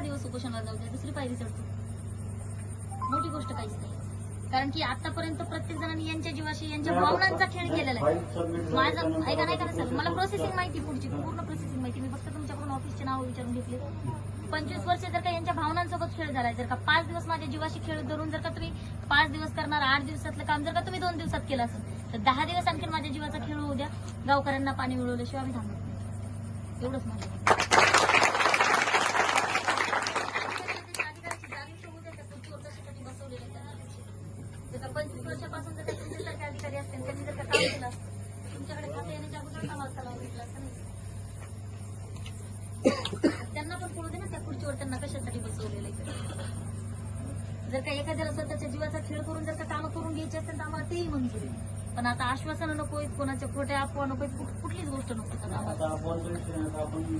दिवस उपोषणाला जाऊ द्या दुसरी पायरी चढतो. मोठी गोष्ट काहीच नाही. कारण की आतापर्यंत प्रत्येक जणांनी यांच्या जीवाशी यांच्या भावनांचा खेळ केलेला आहे. माझं ऐका नाही का सर मला प्रोसेसिंग माहिती पुढची पूर्ण प्रोसेसिंग माहिती मी फक्त तुमच्याकडून ऑफिसचे नाव विचारून घेतले. पंचवीस वर्ष जर का यांच्या भावनांसोबत खेळ झालाय जर का पाच दिवस माझ्या जीवाशी खेळ धरून जर का तुम्ही पाच दिवस करणार आठ दिवसातलं काम जर का तुम्ही दोन दिवसात केलं असेल तर दहा दिवस आणखी माझ्या जीवाचा खेळ होऊ द्या. गावकऱ्यांना पाणी मिळवल्याशिवाय आम्ही थांबत नाही. एवढंच माझं अधिकाराची जाणीव होऊ द्या त्या खुर्चीवर कशासाठी बसवलेले आहेत त्यांना. का पंचवीस वर्षापासून जर का तुमच्यासारखे अधिकारी असतील त्यांनी जर का काम केलं असतं तर तुमच्याकडे खाते येण्याच्या अगोदर कामाला चालवून घेतलं असतं नाही त्यांना पण कळू दे ना त्या खुर्चीवर त्यांना कशासाठी बसवलेलं आहे जर का एखाद्याला स्वतःच्या जीवाचा खेळ करून जर का कामं करून घ्यायची असेल तर आम्हाला तेही मंजूर आहे. पण आता आश्वासनं नको कोणाच्या खोट्या अफवा नको कुठलीच गोष्ट नको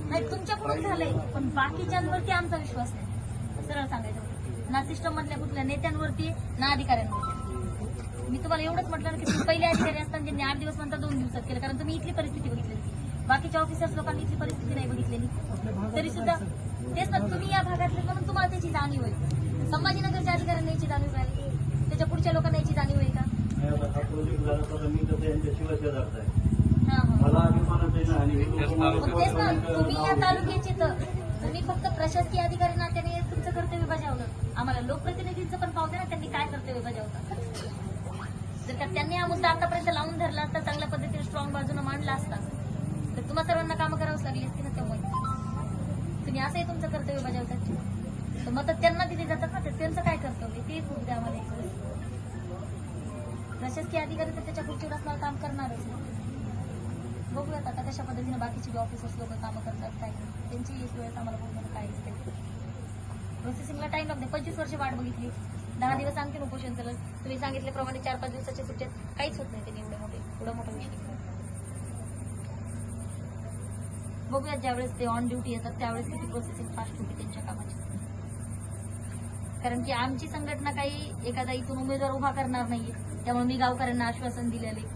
नाही तुमच्याकडून झालंय पण बाकीच्यांवरती आमचा विश्वास नाही. सरळ सांगायचं ना सिस्टम मधल्या कुठल्या नेत्यांवरती ना अधिकाऱ्यांवरती. मी तुम्हाला एवढंच म्हटलं ना की तुम्ही पहिले अधिकारी असताना ज्यांनी आठ दिवस नंतर दोन दिवसात केलं कारण तुम्ही इथली परिस्थिती बघितलेली बाकीच्या ऑफिसर्स लोकांनी इथली परिस्थिती नाही बघितलेली. तरी सुद्धा तेच ना तुम्ही या भागातले म्हणून तुम्हाला त्याची जाणीव आहे. संभाजीनगरच्या अधिकाऱ्यांना याची जाणीव आहे. त्याच्या पुढच्या लोकांना याची जाणीव आहे का? हा हा. हे तेच ना तुम्ही या शेजारचे तालुक्याचे तर तुम्ही फक्त प्रशासकीय अधिकारी नात्याने तुमचं कर्तव्य बजावलं. आम्हाला लोकप्रतिनिधींचं पण दे ना त्यांनी काय कर्तव्य बजावतात जर का त्यांनी हा मुद्दा आतापर्यंत लावून धरला असता चांगल्या पद्धतीने स्ट्रॉंग बाजूने मांडला असता तर तुम्हा सर्वांना कामं करावंच लागली असती ना त्यामुळे. तुम्ही असंही तुमचं कर्तव्य बजावतात. तर मग त्यांना दिली जातात ना त्यांचं काय कर्तव्य? ते खूप द्या आम्हाला प्रशासकीय अधिकारी तर त्याच्या खुर्चीवर असणार काम करणारच बघूयात आता कशा पद्धतीने बाकीचे ऑफिसर्स लोक कामं करतात काय त्यांची एक वेळेस आम्हाला बघून काय असते प्रोसेसिंगला टाइम लागते पंचवीस वर्ष वाट बघितली. दहा दिवस आणखी उपोषण झालं. तुम्ही सांगितल्याप्रमाणे चार पाच दिवसाच्या सुट्ट्यात काहीच होत नाही त्यांनी एवढे मोठे एवढा मोठा विषय. बघूयात ज्यावेळेस ते ऑन ड्युटी येतात त्यावेळेस किती प्रोसेसिंग फास्ट होती त्यांच्या कामाची. कारण की आमची संघटना काही एखादा इथून उमेदवार उभा करणार नाहीये. त्यामुळे मी गावकऱ्यांना आश्वासन दिलेले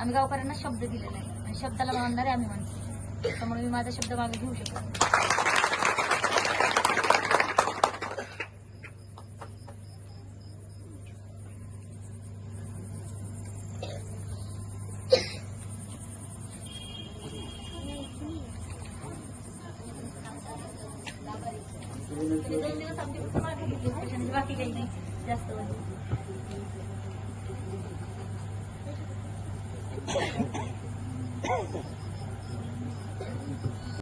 आम्ही गावकऱ्यांना शब्द दिलेला आहे. आणि शब्दाला मानणारे आम्ही माणसं. त्यामुळे मी माझा शब्द मागे घेऊ शकतो दोन दिवस आमची फक्त मागे घेतली उपोषणाची, बाकी काही नाही जास्त म्हणजे